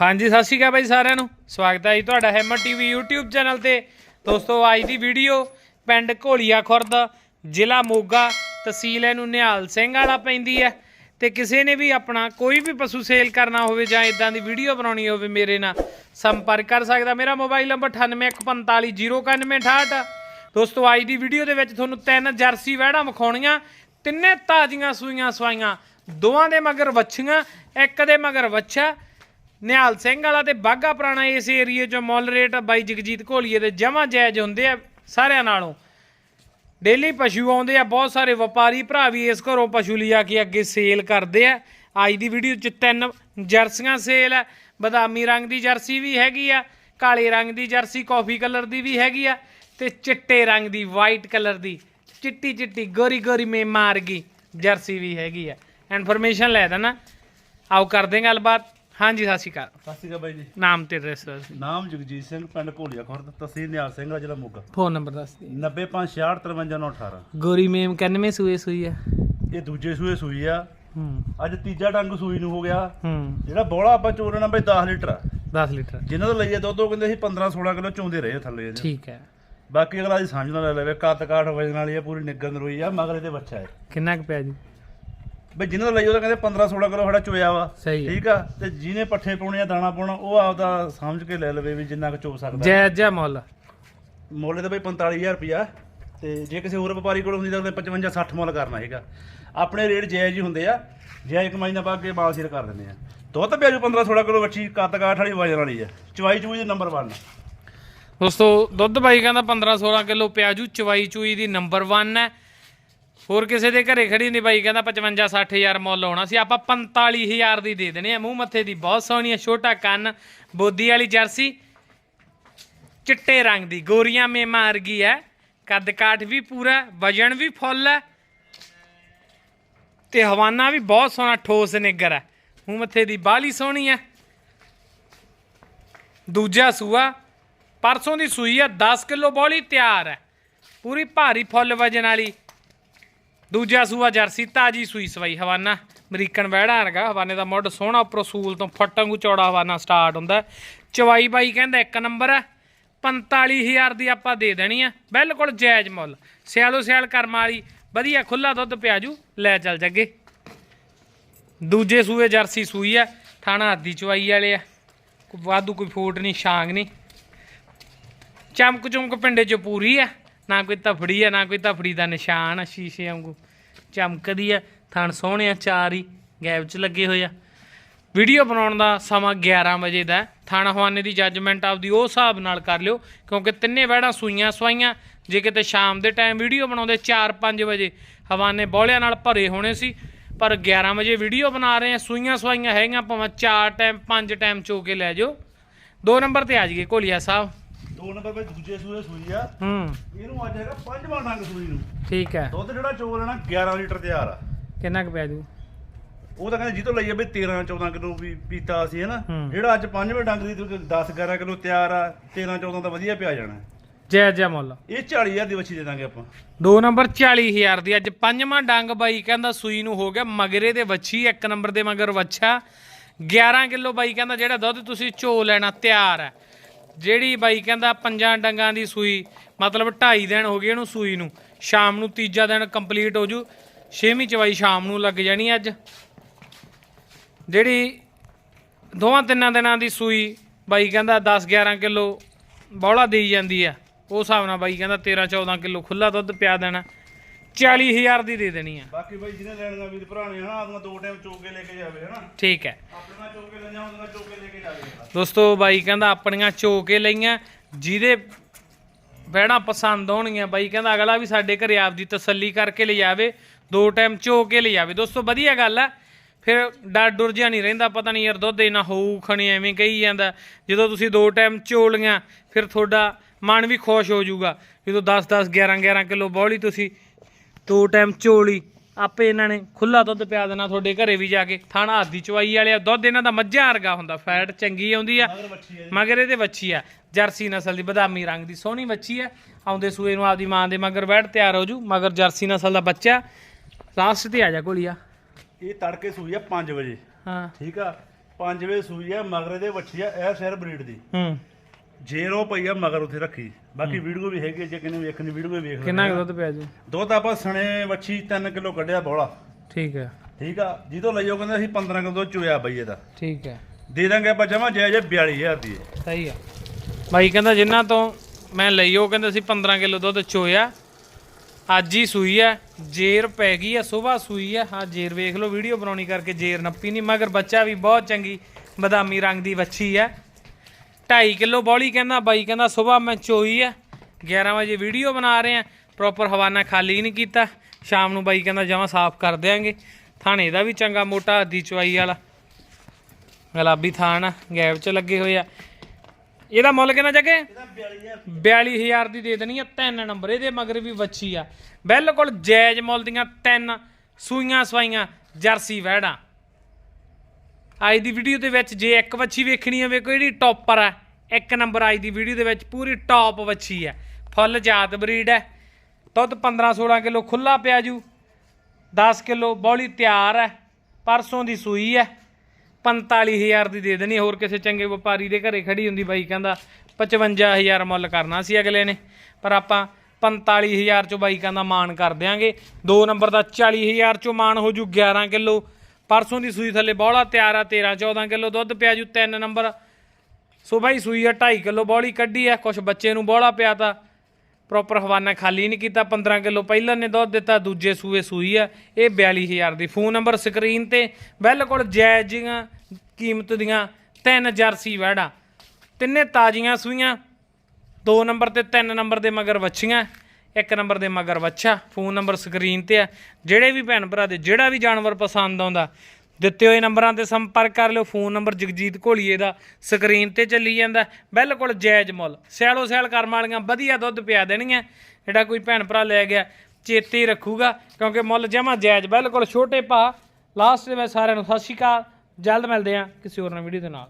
ਹਾਂਜੀ, ਸਤਿ ਸ਼੍ਰੀ ਅਕਾਲ ਬਾਈ ਸਾਰਿਆਂ ਨੂੰ। ਸਵਾਗਤ ਹੈ ਜੀ ਤੁਹਾਡਾ ਹੈਮਰ ਟੀਵੀ YouTube ਚੈਨਲ ਤੇ। ਦੋਸਤੋ, ਅੱਜ ਦੀ ਵੀਡੀਓ ਪਿੰਡ ਘੋਲੀਆ ਖੁਰਦ, ਜ਼ਿਲ੍ਹਾ ਮੋਗਾ, ਤਹਿਸੀਲ ਇਹਨੂੰ ਨਿਹਾਲ ਸਿੰਘ ਵਾਲਾ ਪੈਂਦੀ ਹੈ। ਤੇ ਕਿਸੇ ਨੇ ਵੀ ਆਪਣਾ ਕੋਈ ਵੀ ਪਸ਼ੂ ਸੇਲ ਕਰਨਾ ਹੋਵੇ ਜਾਂ ਇਦਾਂ ਦੀ ਵੀਡੀਓ ਬਣਾਉਣੀ ਹੋਵੇ ਮੇਰੇ ਨਾਲ, ਸੰਪਰਕ ਕਰ ਸਕਦਾ। ਮੇਰਾ ਮੋਬਾਈਲ ਨੰਬਰ 9815409168 ਦੋਸਤੋ, ਅੱਜ ਦੀ ਵੀਡੀਓ ਦੇ ਵਿੱਚ ਤੁਹਾਨੂੰ ਤਿੰਨ ਜਰਸੀ ਵਹਿੜਾਂ ਵਿਖਾਉਣੀਆਂ। ਤਿੰਨੇ ਤਾਜ਼ੀਆਂ ਸੂਈਆਂ ਸਵਾਈਆਂ, ਦੋਵਾਂ ਦੇ ਮਗਰ ਵੱਛੀਆਂ, ਇੱਕ ਦੇ ਮਗਰ ਵੱਛਾ ਨਿਹਾਲ ਸਿੰਘ ਵਾਲਾ ਤੇ ਬਾਗਾ ਪੁਰਾਣਾ ਇਸ ਏਰੀਏ ਚੋਂ ਮੁੱਲ ਰੇਟ ਬਾਈ ਜਗਜੀਤ ਘੋਲੀਏ ਦੇ ਜਮਾ ਜਾਇਜ਼ ਹੁੰਦੇ ਆ ਸਾਰਿਆਂ ਨਾਲੋਂ। ਡੇਲੀ ਪਸ਼ੂ ਆਉਂਦੇ ਆ, ਬਹੁਤ ਸਾਰੇ ਵਪਾਰੀ ਭਰਾ ਵੀ ਇਸ ਘਰੋਂ ਪਸ਼ੂ ਲਿਆ ਕੇ ਅੱਗੇ ਸੇਲ ਕਰਦੇ ਆ। ਅੱਜ ਦੀ ਵੀਡੀਓ ਚ ਤਿੰਨ ਜਰਸੀਆਂ ਸੇਲ ਆ, ਬਦਾਮੀ ਰੰਗ ਦੀ ਜਰਸੀ ਵੀ ਹੈਗੀ ਆ, ਕਾਲੇ ਰੰਗ ਦੀ ਜਰਸੀ, ਕਾਫੀ ਕਲਰ ਦੀ ਵੀ ਹੈਗੀ ਆ ਤੇ ਚਿੱਟੇ ਰੰਗ ਦੀ ਵਾਈਟ ਕਲਰ ਦੀ, ਚਿੱਟੀ ਚਿੱਟੀ, ਗੋਰੀ ਗੋਰੀ ਮੇ ਮਾਰ ਗਈ ਜਰਸੀ ਵੀ ਹੈਗੀ ਆ। ਇਨਫੋਰਮੇਸ਼ਨ ਲੈ ਦੇਣਾ। ਆਓ ਕਰਦੇ ਗੱਲਬਾਤ। ਹਾਂਜੀ ਸਤਿ ਸ਼੍ਰੀ ਅਕਾਲ। ਸਤਿ ਸ਼੍ਰੀ ਅਕਾਲ ਬਾਈ ਜੀ। ਨਾਮ ਤੇ ਐਡਰੈਸ ਨਾਮ ਜਗਜੀਤ ਸਿੰਘ ਪਿੰਡ ਘੋਲੀਆ ਖੁਰਦ ਤਹਿਸੀਲ ਨਿਹਾਲ ਸਿੰਘ ਜ਼ਿਲ੍ਹਾ ਮੋਗਾ। ਫੋਨ ਨੰਬਰ ਦੱਸ ਦਿਓ। 9566535918 ਗੋਰੀ ਮੇਮ ਕਿੰਨਵੇਂ ਸੂਏ ਸੂਈ ਆ? ਇਹ ਦੂਜੇ ਸੂਏ ਸੂਈ ਆ। ਅੱਜ ਤੀਜਾ ਡੰਗ ਸੂਈ ਨੂੰ ਹੋ ਗਿਆ। ਜਿਹੜਾ ਬੋਲਾ ਆਪਾਂ ਚੋਰਨਾ ਬਈ 10 ਲੀਟਰ ਆ। 10 ਲੀਟਰ। ਜਿਨ੍ਹਾਂ ਤੋਂ ਲਈਏ ਦੁੱਧ ਉਹ ਕਹਿੰਦੇ ਸੀ 15 16 ਕਿਲੋ ਚੋਂਦੇ ਰਹੇ ਥੱਲੇ ਇਹਦੇ। ਠੀਕ ਹੈ। ਬਾਕੀ ਅਗਲਾ ਦੀ ਸਮਝ ਨਾਲ ਲੈ ਲਵੇ ਕੱਤ ਕਾਠ ਵਜਨ ਵਾਲੀ ਆ ਪੂਰੀ ਨਿੱਗਰ ਨਰੋਈ ਆ ਮਗਰ ਇਹਦੇ ਬੱਚਾ ਹੈ। ਕਿੰਨਾ ਕੁ ਪਿਆ ਜੀ? ਬਈ ਜਿਨ੍ਹਾਂ ਤੋਂ ਲਈ ਉਹ ਤਾਂ ਕਹਿੰਦੇ 15 16 ਕਿਲੋ ਸਾਡਾ ਚੋਇਆ ਵਾ। ਸਹੀ ਹੈ। ਠੀਕ ਆ? ਤੇ ਜਿਹਨੇ ਪੱਠੇ ਪਾਉਣੇ ਆ ਦਾਣਾ ਪਾਉਣਾ ਉਹ ਆਪਦਾ ਸਮਝ ਕੇ ਲੈ ਲਵੇ ਵੀ ਜਿੰਨਾ ਕੁ ਚੋ ਸਕਦਾ। ਜਾਇਜ਼ ਜਿਹਾ ਮੁੱਲ? ਮੁੱਲ ਤਾਂ ਬਈ 45000 ਰੁਪਿਆ ਤੇ ਜੇ ਕਿਸੇ ਹੋਰ ਵਪਾਰੀ ਕੋਲ ਹੁੰਦੀ ਤਾਂ ਉਹਨੇ 55 60 ਮੁੱਲ ਕਰਨਾ ਹੈਗਾ ਆਪਣੇ ਰੇਟ ਜਾਇਜ਼ ਹੀ ਹੁੰਦੇ ਆ। ਜਾਇਜ਼ ਕਮਾਈ ਨਾਲ ਪਾ ਕੇ ਮਾਲ ਸਿਰ ਕਰ ਦਿੰਦੇ ਆ। ਦੁੱਧ ਪਿਆਜੂ 15 16 ਕਿਲੋ ਵੱਛੀ ਕੱਤ ਕਾਠ ਵਾਲੀ ਵਜਨ ਵਾਲੀ ਆ। ਚਵਾਈ ਚੂਈ ਦੇ ਨੰਬਰ 1 ਦੋਸਤੋ ਦੁੱਧ ਬਾਈ ਕਹਿੰਦਾ 15 16 ਕਿਲੋ ਪਿਆਜੂ ਚਵਾਈ ਚੂਈ ਦੀ ਨੰਬਰ 1 ਹੈ। ਹੋਰ ਕਿਸੇ ਦੇ ਘਰੇ ਖੜੀ ਨਹੀਂ ਬਾਈ, ਕਹਿੰਦਾ 55 60000 ਮੁੱਲ ਆਉਣਾ ਸੀ। ਆਪਾਂ 45000 ਦੀ ਦੇ ਦੇਣੇ ਆ ਮੂੰਹ ਮੱਥੇ ਦੀ ਬਹੁਤ ਸੋਹਣੀ ਹੈ, ਛੋਟਾ ਕੰਨ, ਬੋਦੀ ਵਾਲੀ ਜਰਸੀ, ਚਿੱਟੇ ਰੰਗ ਦੀ, ਗੋਰੀਆਂ ਮੇ ਮਾਰ ਹੈ। ਕੱਦ ਕਾਠ ਵੀ ਪੂਰਾ, ਵਜਨ ਵੀ ਫੁੱਲ ਹੈ। ਤੇ ਹਵਾਨਾ ਵੀ ਬਹੁਤ ਸੋਹਣਾ, ਠੋਸ ਨਿੱਗਰ ਹੈ। ਮੂੰਹ ਮੱਥੇ ਦੀ ਬਾਲੀ ਸੋਹਣੀ ਹੈ। ਦੂਜਾ ਸੂਆ, ਪਰਸੋਂ ਦੀ ਸੂਈ ਆ 10 ਕਿਲੋ ਬੋਲੀ ਤਿਆਰ ਹੈ। ਪੂਰੀ ਭਾਰੀ ਫੁੱਲ ਵਜਨ ਵਾਲੀ ਦੂਜਾ ਸੂਆ ਜਰਸੀ ਤਾਜੀ ਸੂਈ ਸਵਾਈ ਹਵਾਨਾ। ਅਮਰੀਕਨ ਵਹਿੜਾ ਹੈਗਾ ਹਵਾਨੇ ਦਾ ਮੁੱਢ ਸੋਹਣਾ ਉੱਪਰੋਂ ਸੂਲ ਤੋਂ ਫੱਟਾਂ ਨੂੰ ਚੌੜਾ ਹਵਾਨਾ ਸਟਾਰਟ ਹੁੰਦਾ ਚਵਾਈ ਬਾਈ ਕਹਿੰਦਾ ਇੱਕ ਨੰਬਰ ਹੈ। 45000 ਦੀ ਆਪਾਂ ਦੇ ਦੇਣੀ ਆ। ਬਿਲਕੁਲ ਜਾਇਜ਼ ਮੁੱਲ। ਸਿਆਲੋ ਸਿਆਲ ਕਰਮ ਵਾਲੀ ਵਧੀਆ ਖੁੱਲਾ ਦੁੱਧ ਪਿਆਜੂ ਲੈ ਚੱਲ ਜੱਗੇ। ਦੂਜੇ ਸੂਏ ਜਰਸੀ ਸੂਈ ਆ ਥਾਣਾ ਹੱਦੀ ਚਵਾਈ ਵਾਲੇ ਆ। ਵਾਧੂ ਕੋਈ ਫੂਟ ਨਹੀਂ, ਛਾਂਗ ਨਹੀਂ। ਚਮਕ ਚਮਕ ਪਿੰਡੇ ਚ ਪੂਰੀ ਆ ਨਾ ਕੋਈ ਤਫੜੀ ਆ, ਨਾ ਕੋਈ ਤਫੜੀ ਦਾ ਨਿਸ਼ਾਨ ਆ ਸ਼ੀਸ਼ੇ ਵਾਂਗੂ। ਚਮਕਦੀ ਆ, ਥਣ ਸੋਹਣੇ ਆ, ਚਾਰ ਹੀ ਗੈਪ ਚ ਲੱਗੇ ਹੋਏ ਆ। ਵੀਡੀਓ ਬਣਾਉਣ ਦਾ ਸਮਾਂ 11 ਵਜੇ ਦਾ ਹੈ। ਹਵਾਨੇ ਦੀ ਜੱਜਮੈਂਟ ਆਪਦੀ ਉਹ ਹਿਸਾਬ ਨਾਲ ਕਰ ਲਿਓ, ਕਿਉਂਕਿ ਤਿੰਨੇ ਵਹਿੜਾਂ ਸੂਈਆਂ ਸਵਾਈਆਂ। ਜੇ ਕਿਤੇ ਸ਼ਾਮ ਦੇ ਟਾਈਮ ਵੀਡੀਓ ਬਣਾਉਂਦੇ 4-5 ਵਜੇ ਹਵਾਨੇ ਬੋਲਿਆਂ ਨਾਲ ਭਰੇ ਹੋਣੇ ਸੀ। ਪਰ 11 ਵਜੇ ਵੀਡੀਓ ਬਣਾ ਰਹੇ ਆ, ਸੂਈਆਂ ਸਵਾਈਆਂ ਹੈਗੀਆਂ, ਭਾਵੇਂ 4 ਟਾਈਮ 5 ਟਾਈਮ ਚੋ ਕੇ ਲੈ ਜਾਓ। ਦੋ ਨੰਬਰ ਤੇ ਆ ਜਾਈਏ ਕੋਲੀਆ ਸਾਹਿਬ। ਦੋ ਨੰਬਰ ਵਿੱਚ ਦੂਜੇ ਸੂਏ ਸੂਈ ਆ। ਹੂੰ। ਇਹਨੂੰ ਅੱਜ ਹੈਗਾ ਪੰਜਵਾਂ ਡੰਗ ਸੂਈ ਨੂੰ। ਠੀਕ ਹੈ। ਦੁੱਧ ਜਿਹੜਾ ਚੋ ਲੈਣਾ 11 ਲੀਟਰ ਤਿਆਰ ਆ। ਕਿੰਨਾ ਕੁ ਪਿਆ ਜੂ ਉਹ ਤਾਂ ਕਹਿੰਦੇ ਜਿੱਤੋਂ ਲਈਏ ਵੀ 13 14 ਕਿਲੋ ਵੀ ਪੀਤਾ ਸੀ ਹਨਾ। ਜਿਹੜਾ ਅੱਜ ਪੰਜਵੇਂ ਡੰਗ ਦੀ 10 11 ਕਿਲੋ ਤਿਆਰ ਆ 13 14 ਤਾਂ ਵਧੀਆ ਪਿਆ ਜਾਣਾ। ਜੈ ਜੈ ਮੁੱਲ। ਇਹ 40000 ਦੀ ਵੱਛੀ ਦੇ ਦਾਂਗੇ ਆਪਾਂ। ਦੋ ਨੰਬਰ 40000 ਦੀ। ਅੱਜ ਪੰਜਵਾਂ ਡੰਗ ਬਾਈ ਕਹਿੰਦਾ ਸੂਈ ਨੂੰ ਹੋ ਗਿਆ ਮਗਰੇ ਦੇ ਵੱਛੀ ਇੱਕ ਨੰਬਰ ਦੇ ਮਗਰ ਵੱਛਾ। 11 ਕਿਲੋ ਬਾਈ ਕਹਿੰਦਾ ਜਿਹੜਾ ਦੁੱਧ ਤੁਸੀਂ ਝੋ ਲੈਣਾ ਤਿਆਰ ਹੈ। ਜਿਹੜੀ ਬਾਈ ਕਹਿੰਦਾ ਪੰਜਾਂ ਡੰਗਾਂ ਦੀ ਸੂਈ, ਮਤਲਬ 2.5 ਦਿਨ ਹੋ ਗਏ ਇਹਨੂੰ ਸੂਈ ਨੂੰ। ਸ਼ਾਮ ਨੂੰ ਤੀਜਾ ਦਿਨ ਕੰਪਲੀਟ ਹੋ ਜੂ। ਛੇਵੀਂ ਚਵਾਈ ਸ਼ਾਮ ਨੂੰ ਲੱਗ ਜਾਣੀ ਅੱਜ। ਜਿਹੜੀ ਦੋਵਾਂ ਤਿੰਨਾਂ ਦਿਨਾਂ ਦੀ ਸੂਈ ਬਾਈ ਕਹਿੰਦਾ 10 11 ਕਿਲੋ ਬੌਲਾ ਦੇਈ ਜਾਂਦੀ ਆ। ਉਸ ਹਿਸਾਬ ਨਾਲ ਬਾਈ ਕਹਿੰਦਾ 13 14 ਕਿਲੋ ਖੁੱਲਾ ਦੁੱਧ ਪਿਆ ਦੇਣਾ। 40000 ਦੀ ਦੇ ਦੇਣੀ ਆ। ਬਾਕੀ ਬਾਈ ਜਿਹਨੇ ਲੈਣੀਆਂ ਵੀਰ ਭਰਾ ਨੇ ਹਨਾ ਆਪਣਾ ਦੋ ਟਾਈਮ ਚੋ ਕੇ ਲੈ ਕੇ ਜਾਵੇ ਹਨਾ। ਠੀਕ ਹੈ। ਆਪਣੇ ਨਾਲ ਚੋ ਕੇ ਲੈ ਜਾਵਾਂ ਉਹਦੇ ਨਾਲ ਚੋ ਕੇ ਲੈ ਕੇ ਜਾਵੇ ਦੋਸਤੋ ਬਾਈ ਕਹਿੰਦਾ ਆਪਣੀਆਂ ਲਈਆਂ ਜਿਹਦੇ ਬਹਿਣਾ ਪਸੰਦ ਆਉਣਗੀਆਂ ਬਾਈ ਕਹਿੰਦਾ ਅਗਲਾ ਵੀ ਸਾਡੇ ਘਰੇ ਆਪਦੀ ਤਸੱਲੀ ਕਰਕੇ ਲਿਜਾਵੇ ਦੋ ਟਾਈਮ ਚੋ ਕੇ ਲਿਜਾਵੇ ਦੋਸਤੋ ਵਧੀਆ ਗੱਲ ਆ। ਫਿਰ ਡਰ ਡੁਰ ਜਿਹਾ ਨਹੀਂ ਰਹਿੰਦਾ ਪਤਾ ਨਹੀਂ ਯਾਰ ਦੁੱਧ ਇਹਨਾਂ ਹੋਊ ਖਣੀ ਐਵੇਂ ਕਹੀ ਜਾਂਦਾ। ਜਦੋਂ ਤੁਸੀਂ ਦੋ ਟਾਈਮ ਚੋ ਲੀਆਂ ਫਿਰ ਤੁਹਾਡਾ ਮਨ ਵੀ ਖੁਸ਼ ਹੋ ਜਾਊਗਾ। ਜਦੋਂ 10 10 11 11 ਕਿਲੋ ਬੌਲੀ ਤੁਸੀਂ ਦੋ ਟਾਈਮ ਚੋਲੀ। ਆਪੇ ਇਹਨਾਂ ਨੇ ਖੁੱਲਾ ਦੁੱਧ ਪਿਆ ਦੇਣਾ ਤੁਹਾਡੇ ਘਰੇ ਵੀ ਜਾ ਕੇ। ਥਾਣਾ ਆਦੀ ਚਵਾਈ ਵਾਲੇ ਆ ਦੁੱਧ ਇਹਨਾਂ ਦਾ ਮੱਝਾਂ ਵਰਗਾ ਹੁੰਦਾ ਫੈਟ ਚੰਗੀ ਆਉਂਦੀ ਆ ਮਗਰ ਇਹਦੇ ਵੱਛੀ ਆ। ਜਰਸੀ ਨਸਲ ਦੀ ਬਦਾਮੀ ਰੰਗ ਦੀ ਸੋਹਣੀ ਵੱਛੀ ਆ। ਆਉਂਦੇ ਸੂਏ ਨੂੰ ਆਪਦੀ ਮਾਂ ਦੇ ਮਗਰ ਬੈਠ ਤਿਆਰ ਹੋ ਜੂ ਮਗਰ ਜਰਸੀ ਨਸਲ ਦਾ ਬੱਚਾ। ਲਾਸਟ ਤੇ ਆ ਜਾ ਕੋਲੀਆ ਇਹ ਤੜਕੇ ਸੂਈ ਆ 5 ਵਜੇ। ਹਾਂ। ਠੀਕ ਆ? ਪੰਜਵੇਂ ਸੂਈ ਆ ਮਗਰੇ ਦੇ ਵੱਛੀ ਆ ਇਹ ਸ਼ਹਿਰ ਬਰੀਡ ਦੀ। ਹੂੰ। ਜੇਰੋ ਪਈ ਆ ਮਗਰ ਉੱਥੇ ਰੱਖੀ। ਬਾਕੀ ਵੀਡੀਓ ਵੀ ਹੈਗੀ ਜੇ ਕਿਨੇ ਵੇਖਣੀ ਵੀਡੀਓ ਵੇਖ ਕਿੰਨਾ ਲੈਣਾ। ਕੁ ਦੁੱਧ ਪਿਆ ਜੀ? ਦੁੱਧ ਆਪਾਂ ਸਣੇ ਵੱਛੀ 3 ਕਿਲੋ ਕੱਢਿਆ ਬੋਲਾ ਠੀਕ ਹੈ ਠੀਕ ਆ? ਜਿਹਦੋਂ ਲਈਓ ਕਹਿੰਦੇ ਅਸੀਂ 15 ਕਿਲੋ ਦੁੱਧ ਚੋਇਆ ਬਈ ਇਹਦਾ। ਠੀਕ ਹੈ ਦੇ ਦਾਂਗੇ ਆਪਾਂ ਜਮਾ ਜਾਇਜ਼ 42000 ਦੀ। ਸਹੀ ਆ। ਬਾਈ ਕਹਿੰਦਾ ਜਿੰਨਾ ਤੋਂ ਮੈਂ ਲਈ ਉਹ ਕਹਿੰਦੇ ਸੀ 15 ਕਿਲੋ ਦੁੱਧ ਚੋਇਆ। ਅੱਜ ਹੀ ਸੂਈ ਆ ਜੇਰ ਪੈ ਗਈ ਆ ਸਵੇਰ ਸੂਈ ਆ। ਹਾਂ ਜੇਰ ਵੇਖ ਲਓ ਵੀਡੀਓ ਬਣਾਉਣੀ ਕਰਕੇ ਜੇਰ ਨੱਪੀ ਨਹੀਂ ਮਗਰ ਬੱਚਾ ਵੀ ਬਹੁਤ ਚੰਗੀ ਬਦਾਮੀ ਰੰਗ ਦੀ ਵੱਛੀ ਆ। 2.5 ਕਿਲੋ ਬੋਲੀ ਕਹਿੰਦਾ, ਬਾਈ ਕਹਿੰਦਾ ਸਵੇਰ ਮੈਂ ਚੋਈ ਆ। 11 ਵਜੇ ਵੀਡੀਓ ਬਣਾ ਰਹੇ ਆ। ਪ੍ਰੋਪਰ ਹਵਾਨਾ ਖਾਲੀ ਨਹੀਂ ਕੀਤਾ। ਸ਼ਾਮ ਨੂੰ ਬਾਈ ਕਹਿੰਦਾ, ਜਮਾਂ ਸਾਫ਼ ਕਰ ਦਿਆਂਗੇ। ਥਾਣੇ ਦਾ ਵੀ ਚੰਗਾ ਮੋਟਾ, ਅੱਧੀ ਚਵਾਈ ਵਾਲਾ। ਗੁਲਾਬੀ ਥਾਣ ਆ, ਗੈਪ 'ਚ ਲੱਗੇ ਹੋਏ ਆ। ਇਹਦਾ ਮੁੱਲ ਕਿੰਨਾ ਜਗੇ? ਇਹਦਾ 42000 ਦੀ ਦੇ ਦੇਣੀ ਆ, ਤਿੰਨ ਨੰਬਰ। ਇਹਦੇ ਮਗਰ ਵੀ ਵੱਛੀ ਆ। ਬਿਲਕੁਲ ਜਾਇਜ਼ ਮੁੱਲ ਦੀਆਂ ਤਿੰਨ ਸੂਈਆਂ ਸਵਾਈਆਂ ਜਰਸੀ ਵਹਿੜਾਂ। ਅੱਜ ਦੀ ਵੀਡੀਓ ਦੇ ਵਿੱਚ ਜੇ ਇੱਕ ਵੱਛੀ ਵੇਖਣੀ ਹੋਵੇ ਕੋਈ ਜਿਹੜੀ ਟੌਪਰ ਆ? ਇੱਕ ਨੰਬਰ ਅੱਜ ਦੀ ਵੀਡੀਓ ਦੇ ਵਿੱਚ ਪੂਰੀ ਟੌਪ ਵੱਛੀ ਆ। ਫੁੱਲ ਜਾਤ ਬਰੀਡ ਹੈ ਦੁੱਧ 15 16 ਕਿਲੋ ਖੁੱਲਾ ਪਿਆ ਜੂ। 10 ਕਿਲੋ ਬੌਲੀ ਤਿਆਰ ਹੈ ਪਰਸੋਂ ਦੀ ਸੂਈ ਹੈ 45000 ਦੀ ਦੇ ਦੇਣੀ ਹੋਰ ਕਿਸੇ ਚੰਗੇ ਵਪਾਰੀ ਦੇ ਘਰੇ ਖੜੀ ਹੁੰਦੀ ਬਾਈ ਕਹਿੰਦਾ 55000 ਮੁੱਲ ਕਰਨਾ ਸੀ ਅਗਲੇ ਨੇ। ਪਰ ਆਪਾਂ 45000 ਚੋਂ ਬਾਈਕਾਂ ਦਾ ਮਾਨ ਕਰ ਦਿਆਂਗੇ। ਦੋ ਨੰਬਰ ਦਾ 40000 ਚੋਂ ਮਾਨ ਹੋ ਜੂ। 11 ਕਿਲੋ ਪਰਸੋਂ ਦੀ ਸੂਈ ਥੱਲੇ ਬੌਲਾ, ਤਿਆਰ ਆ 13 14 ਕਿਲੋ ਦੁੱਧ ਪਿਆ ਜੂ ਤਿੰਨ ਨੰਬਰ। ਸੋ ਬਾਈ ਸੂਈ ਆ 2.5 ਕਿਲੋ ਬੌਲੀ ਕੱਢੀ ਆ, ਕੁਛ ਬੱਚੇ ਨੂੰ ਬੌਲਾ ਪਿਆ ਤਾਂ। ਪ੍ਰੋਪਰ ਹਵਾਨਾ ਖਾਲੀ ਨਹੀਂ ਕੀਤਾ 15 ਕਿਲੋ ਪਹਿਲਾਂ ਨੇ ਦੁੱਧ ਦਿੱਤਾ, ਦੂਜੇ ਸੂਏ ਸੂਈ ਆ, ਇਹ 42000 ਦੀ। ਫੋਨ ਨੰਬਰ ਸਕਰੀਨ ਤੇ ਬਿਲਕੁਲ ਜਾਇਜ਼ ਜੀਆਂ ਕੀਮਤ ਦੀਆਂ ਤਿੰਨ ਜਰਸੀ ਵੈੜਾ ਤਿੰਨੇ ਤਾਜ਼ੀਆਂ ਸੂਈਆਂ, ਦੋ ਨੰਬਰ ਤੇ ਤਿੰਨ ਨੰਬਰ ਦੇ ਮਗਰ ਵੱਛੀਆਂ। ਇੱਕ ਨੰਬਰ ਦੇ ਮਗਰ ਵੱਛਾ, ਫੋਨ ਨੰਬਰ ਸਕਰੀਨ ਤੇ ਆ। ਜਿਹੜੇ ਵੀ ਭੈਣ ਭਰਾ ਦੇ ਜਿਹੜਾ ਵੀ ਜਾਨਵਰ ਪਸੰਦ ਆਉਂਦਾ, ਦਿੱਤੇ ਹੋਏ ਨੰਬਰਾਂ ਤੇ ਸੰਪਰਕ ਕਰ ਲਿਓ। ਫੋਨ ਨੰਬਰ ਜਗਜੀਤ ਘੋਲੀਏ ਦਾ ਸਕਰੀਨ ਤੇ ਚੱਲੀ ਜਾਂਦਾ। ਬਿਲਕੁਲ ਜਾਇਜ਼ ਮੁੱਲ। ਸਿਆਲੋ ਸਿਆਲ ਕਰਮ ਵਾਲੀਆਂ ਵਧੀਆ ਦੁੱਧ ਪਿਆ ਦੇਣਗੀਆਂ ਜਿਹੜਾ ਕੋਈ ਭੈਣ ਭਰਾ ਲੈ ਗਿਆ, ਚੇਤੇ ਹੀ ਰੱਖੂਗਾ, ਕਿਉਂਕਿ ਮੁੱਲ ਜਮਾ ਜਾਇਜ਼। ਬਿਲਕੁਲ ਛੋਟੇ ਭਾ। ਲਾਸਟ ਦੇ ਮੈਂ ਸਾਰਿਆਂ ਨੂੰ ਸਤਿ ਸ਼੍ਰੀ ਅਕਾਲ। ਜਲਦ ਮਿਲਦੇ ਆ ਕਿਸੇ ਹੋਰ ਨਵੀਂ ਵੀਡੀਓ ਦੇ ਨਾਲ।